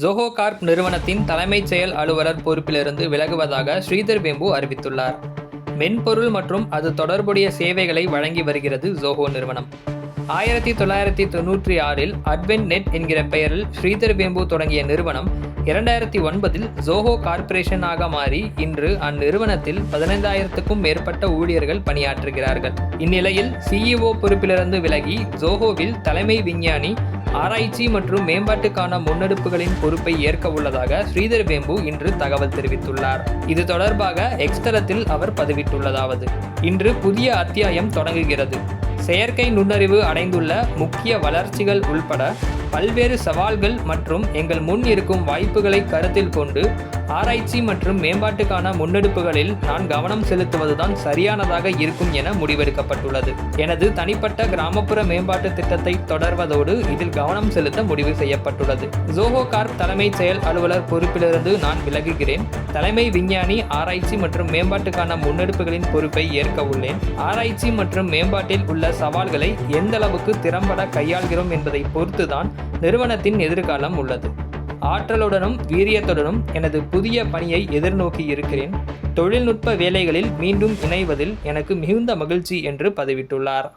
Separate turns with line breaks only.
Zoho corp நிறுவனத்தின் தலைமைச் செயல் அலுவலர் பொறுப்பிலிருந்து விலகுவதாக ஸ்ரீதர் வேம்பு அறிவித்துள்ளார். மென்பொருள் மற்றும் அது தொடர்புடைய சேவைகளை வழங்கி வருகிறது ஜோஹோ நிறுவனம். ஆயிரத்தி தொள்ளாயிரத்தி தொண்ணூற்றி ஆறில் அட்வென்ட் நெட் என்கிற பெயரில் ஸ்ரீதர் வேம்பு தொடங்கிய நிறுவனம் இரண்டாயிரத்தி ஒன்பதில் ஜோஹோ கார்ப்பரேஷனாக மாறி இன்று அந்நிறுவனத்தில் பதினைந்தாயிரத்துக்கும் மேற்பட்ட ஊழியர்கள் பணியாற்றுகிறார்கள். இந்நிலையில் சிஇஓ பொறுப்பிலிருந்து விலகி ஜோஹோவில் தலைமை விஞ்ஞானி ஆராய்ச்சி மற்றும் மேம்பாட்டுக்கான முன்னெடுப்புகளின் பொறுப்பை ஏற்க உள்ளதாக ஸ்ரீதர் வேம்பு இன்று தகவல் தெரிவித்துள்ளார். இது தொடர்பாக எக்ஸ்தலத்தில் அவர் பதிவிட்டுள்ளதாவது. இன்று புதிய அத்தியாயம் தொடங்குகிறது. செயற்கை நுண்ணறிவு அடைந்துள்ள முக்கிய வளர்ச்சிகள் உள்பட பல்வேறு சவால்கள் மற்றும் எங்கள் முன் இருக்கும் வாய்ப்புகளை கருத்தில் கொண்டு ஆராய்ச்சி மற்றும் மேம்பாட்டுக்கான முன்னெடுப்புகளில் நான் கவனம் செலுத்துவதுதான் சரியானதாக இருக்கும் என முடிவெடுக்கப்பட்டுள்ளது. எனது தனிப்பட்ட கிராமப்புற மேம்பாட்டு திட்டத்தை தொடர்வதோடு இதில் கவனம் செலுத்த முடிவு செய்யப்பட்டுள்ளது. ஜோஹோ கார்ப் தலைமைச் செயல் அலுவலர் பொறுப்பிலிருந்து நான் விலகுகிறேன். தலைமை விஞ்ஞானி ஆராய்ச்சி மற்றும் மேம்பாட்டுக்கான முன்னெடுப்புகளின் பொறுப்பை ஏற்க உள்ளேன். ஆராய்ச்சி மற்றும் மேம்பாட்டில் உள்ள சவால்களை எந்த அளவுக்கு திறம்பட கையாள்கிறோம் என்பதை பொறுத்துதான் நிறுவனத்தின் எதிர்காலம் உள்ளது. ஆற்றலுடனும் வீரியத்துடனும் எனது புதிய பணியை எதிர்நோக்கி இருக்கிறேன். தொழில்நுட்ப வேலைகளில் மீண்டும் இணைவதில் எனக்கு மிகுந்த மகிழ்ச்சி என்று பதிவிட்டுள்ளார்.